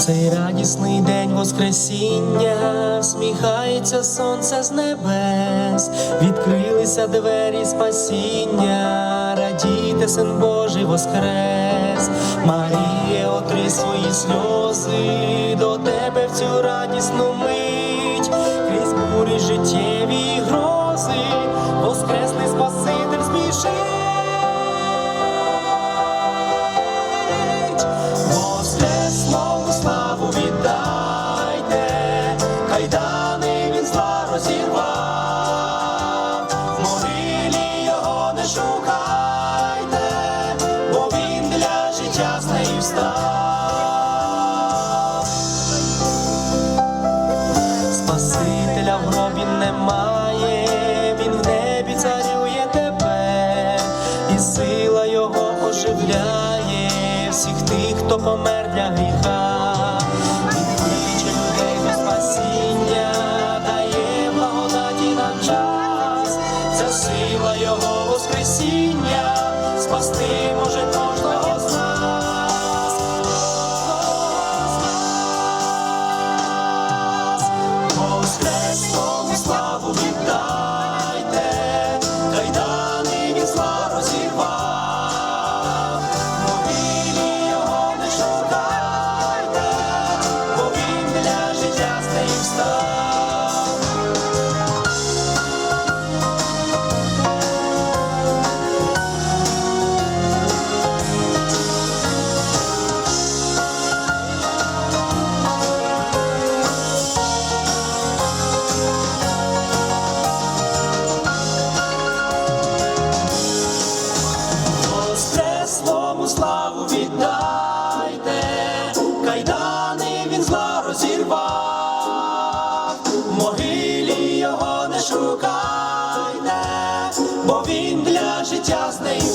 Цей радісний день Воскресіння, Всміхається сонце з небес, відкрилися двері спасіння, радійте, син Божий Воскрес, Маріє, отри свої сльози до тебе. всіх тих, хто помер для гріха. державу віддайте, кайдани він зла розірвав, могилі його не шукайте, бо він для життя з ним.